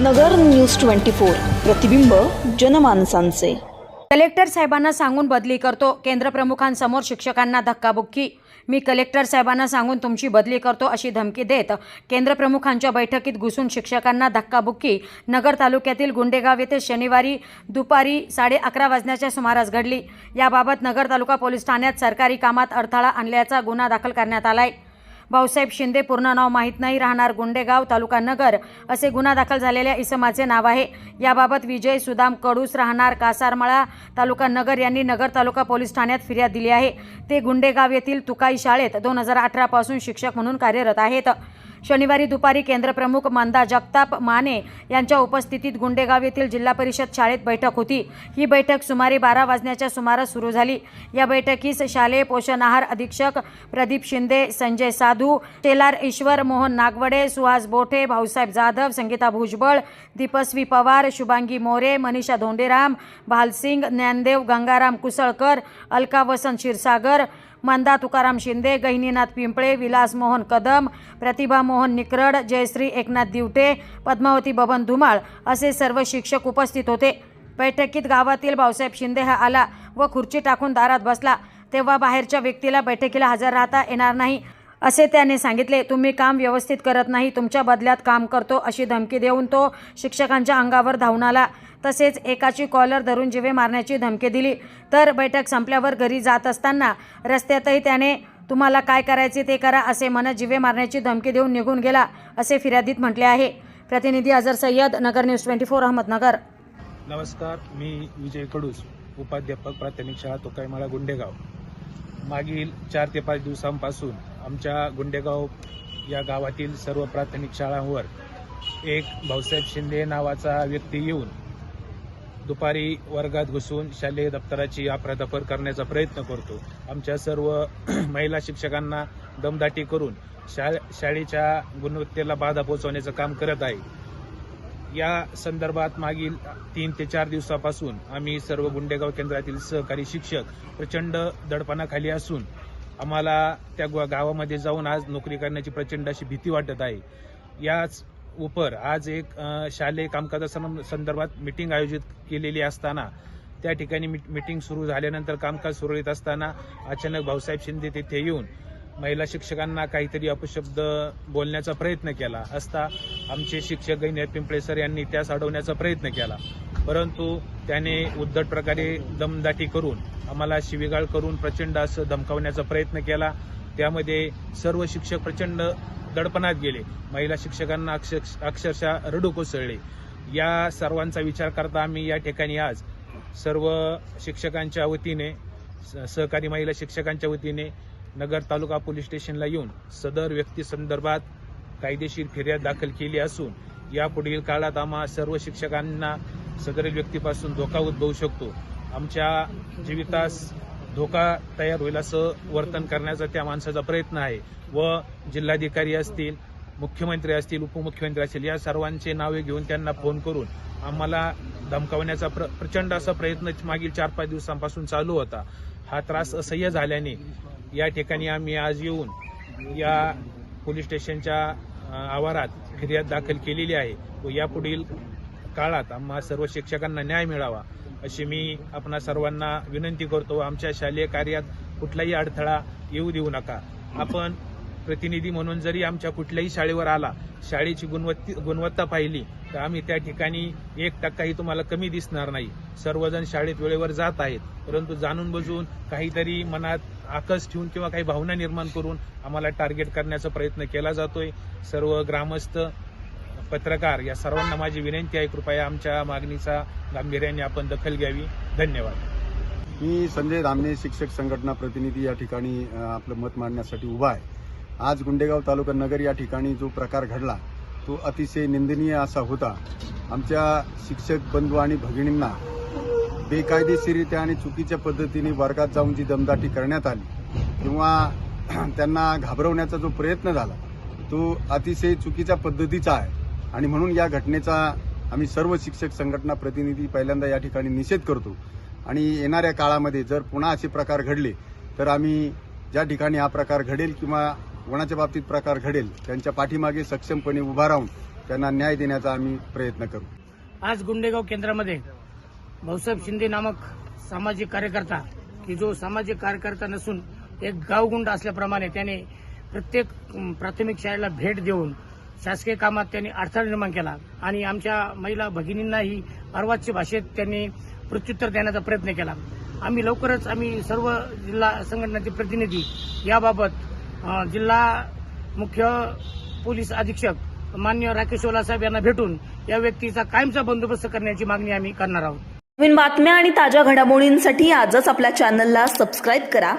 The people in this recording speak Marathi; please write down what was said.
नगर न्यूज ट्वेंटी फोर. प्रतिबिंब जनमानसांचे. कलेक्टर साहेबांना सांगून बदली करतो. केंद्र प्रमुखांसमोर शिक्षकांना धक्काबुक्की. मी कलेक्टर साहेबांना सांगून तुमची बदली करतो अशी धमकी देत केंद्र प्रमुखांच्या बैठकीत घुसून शिक्षकांना धक्काबुक्की. नगर तालुक्यातील गुंडेगाव येथे शनिवारी दुपारी साडे अकरा वाजण्याच्या सुमारास घडली. याबाबत नगर तालुका पोलीस ठाण्यात सरकारी कामात अडथळा आणल्याचा गुन्हा दाखल करण्यात आलाय. भाऊसाहेब शिंदे पूर्ण नाव माहीत नाही राहणार गुंडेगाव तालुका नगर असे गुन्हा दाखल झालेल्या इसमाचे नाव आहे. याबाबत विजय सुदाम कडूस राहणार कासारमळा तालुका नगर यांनी नगर तालुका पोलीस ठाण्यात फिर्याद दिली आहे. ते गुंडेगाव येथील तुकाई शाळेत दोन हजार अठरापासून शिक्षक म्हणून कार्यरत आहेत. शनिवारी दुपारी केंद्रप्रमुख मंदा जगताप माने यांच्या उपस्थितीत गुंडेगाव येथील जिल्हा परिषद शाळेत बैठक होती. ही बैठक सुमारे बारा वाजण्याच्या सुमारास सुरू झाली. या बैठकीस शालेय पोषण आहार अधीक्षक प्रदीप शिंदे संजय साधू टेलार ईश्वर मोहन नागवडे सुहास बोठे भाऊसाहेब जाधव संगीता भुजबळ दीपस्वी पवार शुभांगी मोरे मनीषा धोंडेराम भालसिंग ज्ञानदेव गंगाराम कुसळकर अलका वसंत क्षीरसागर मंदा तुकाराम शिंदे गहिनीनाथ पिंपळे विलास मोहन कदम प्रतिभा मोहन निकरड जयश्री एकनाथ दिवटे पद्मावती बबन धुमाळ असे सर्व शिक्षक उपस्थित होते. बैठकीत गावातील भाऊसाहेब शिंदे हा आला व खुर्ची टाकून दारात बसला. तेव्हा बाहेरच्या व्यक्तीला बैठकीला हजर राहता येणार नाही असे त्याने सांगितले. तुम्ही काम व्यवस्थित करत नाही तुमच्या बदल्यात काम करतो अशी धमकी देऊन तो शिक्षकांच्या अंगावर धावून आला. तसेच एकाची कॉलर धरून जिवे मारण्याची धमकी दिली. तर बैठक संपल्यावर घरी जात असताना रस्त्यातही त्याने तुम्हाला काय करायचे ते करा असे म्हणत जिवे मारण्याची धमकी देऊन निघून गेला असे फिर्यादीत म्हटले आहे. प्रतिनिधी Azar Sayyad Nagar news twenty four Ahmednagar. नमस्कार मी विजय कडूस उपाध्यापक प्राथमिक शाळा तोकाईमाळा गुंडेगाव. मागील चार ते पाच दिवसांपासून आमच्या गुंडेगाव या गावातील सर्व प्राथमिक शाळांवर एक भाऊसाहेब शिंदे नावाचा व्यक्ती येऊन दुपारी वर्गात घुसून शालेय दप्तराची अफरातफर करण्याचा प्रयत्न करतो. आमच्या सर्व महिला शिक्षकांना दमदाटी करून शा शाळेच्या गुणवत्तेला बाधा पोहोचवण्याचं काम करत आहे. या संदर्भात मागील तीन ते चार दिवसापासून आम्ही सर्व गुंडेगाव केंद्रातील सहकारी शिक्षक प्रचंड दडपणाखाली असून आम्हाला त्या गावामध्ये जाऊन आज नोकरी करण्याची प्रचंड अशी भीती वाटत आहे. याच उपर आज एक शालेय कामकाजा संदर्भात मिटिंग आयोजित केलेली असताना त्या ठिकाणी मिट- मिटिंग सुरू झाल्यानंतर कामकाज सुरळीत असताना अचानक भाऊसाहेब शिंदे तिथे येऊन महिला शिक्षकांना काहीतरी अपशब्द बोलण्याचा प्रयत्न केला असता आमचे शिक्षक गैन्यात पिंपळे सर यांनी त्यास अडवण्याचा प्रयत्न केला. परंतु त्याने उद्धट प्रकारे दमदाटी करून आम्हाला शिवीगाळ करून प्रचंड असं धमकावण्याचा प्रयत्न केला. त्यामध्ये सर्व शिक्षक प्रचंड दडपणात गेले. महिला शिक्षकांना अक्षरशः रडू कोसळले. या सर्वांचा विचार करता आम्ही या ठिकाणी आज सर्व शिक्षकांच्या वतीने स- सहकारी महिला शिक्षकांच्या वतीने नगर तालुका पोलीस स्टेशनला येऊन सदर व्यक्ती संदर्भात कायदेशीर फिर्याद दाखल केली असून यापुढील काळात आम्हा सर्व शिक्षकांना सदर व्यक्तीपासून धोका उद्भवू शकतो. आमच्या जीवितास धोका तयार होईल असं वर्तन करण्याचा त्या माणसाचा प्रयत्न आहे. व जिल्हाधिकारी असतील मुख्यमंत्री असतील उपमुख्यमंत्री असतील या सर्वांचे नावे घेऊन त्यांना फोन करून आम्हाला धमकावण्याचा प्र प्रचंड असा प्रयत्न मागील चार पाच दिवसांपासून चालू होता. हा त्रास असह्य झाल्याने या ठिकाणी आम्ही आज येऊन या पोलीस स्टेशनच्या आवारात फिर्याद दाखल केलेली आहे व यापुढील काळात आम्हा सर्व शिक्षकांना न्याय मिळावा. अशी मी आपणा सर्वांना विनंती करतो आमच्या शालेय कार्यात कुठलाही अडथळा येऊ देऊ नका. आपण प्रतिनिधी म्हणून जरी आमच्या कुठल्याही शाळेवर आला शाळेची गुणवत्ती गुणवत्ता पाहिली तर आम्ही त्या ठिकाणी एक टक्काही तुम्हाला कमी दिसणार नाही. सर्वजण शाळेत वेळेवर जात आहेत परंतु जाणून बजून काहीतरी मनात आकस ठेवून किंवा काही भावना निर्माण करून आम्हाला टार्गेट करण्याचा प्रयत्न केला जातोय. सर्व ग्रामस्थ पत्रकार या सर्वांना माझी विनंती आहे कृपया आमच्या मागणीचा गांभीर्याने आपण दखल घ्यावी. धन्यवाद. मी संजय धामणे शिक्षक संघटना प्रतिनिधी या ठिकाणी आपलं मत मांडण्यासाठी उभा आहे. आज गुंडेगाव तालुका नगर या ठिकाणी जो प्रकार घडला तो अतिशय निंदनीय असा होता. आमच्या शिक्षक बंधू आणि भगिनींना बेकायदेशीरित्या आणि चुकीच्या पद्धतीने वर्गात जाऊन जी दमदाटी करण्यात आली किंवा त्यांना घाबरवण्याचा जो प्रयत्न झाला तो अतिशय चुकीच्या पद्धतीचा आहे. आणि म्हणून या घटनेचा आम्ही सर्व शिक्षक संघटना प्रतिनिधी पहिल्यांदा या ठिकाणी निषेध करतो. आणि येणाऱ्या काळामध्ये जर पुन्हा असे प्रकार घडले तर आम्ही ज्या ठिकाणी हा प्रकार घडेल किंवा कोणाच्या बाबतीत प्रकार घडेल त्यांच्या पाठीमागे सक्षमपणे उभा राहून त्यांना न्याय देण्याचा आम्ही प्रयत्न करू. आज गुंडेगाव केंद्रामध्ये भाऊसाहेब शिंदे नामक सामाजिक कार्यकर्ता की जो सामाजिक कार्यकर्ता नसून एक गावगुंड असल्याप्रमाणे त्याने प्रत्येक प्राथमिक शाळेला भेट देऊन शासकीय कामात त्यांनी अडथळा निर्माण केला आणि आमच्या महिला भगिनींनाही अर्वाच्य भाषेत त्यांनी प्रत्युत्तर देण्याचा प्रयत्न केला. आम्ही लवकरच आम्ही सर्व जिल्हा संघटनेचे प्रतिनिधी याबाबत जिल्हा मुख्य पोलीस अधीक्षक मान्य राकेश ओला साहेब यांना भेटून या व्यक्तीचा कायमचा बंदोबस्त करण्याची मागणी आम्ही करणार आहोत. नवीन बातम्या आणि ताज्या घडामोडींसाठी आजच आपल्या चॅनलला सबस्क्राईब करा.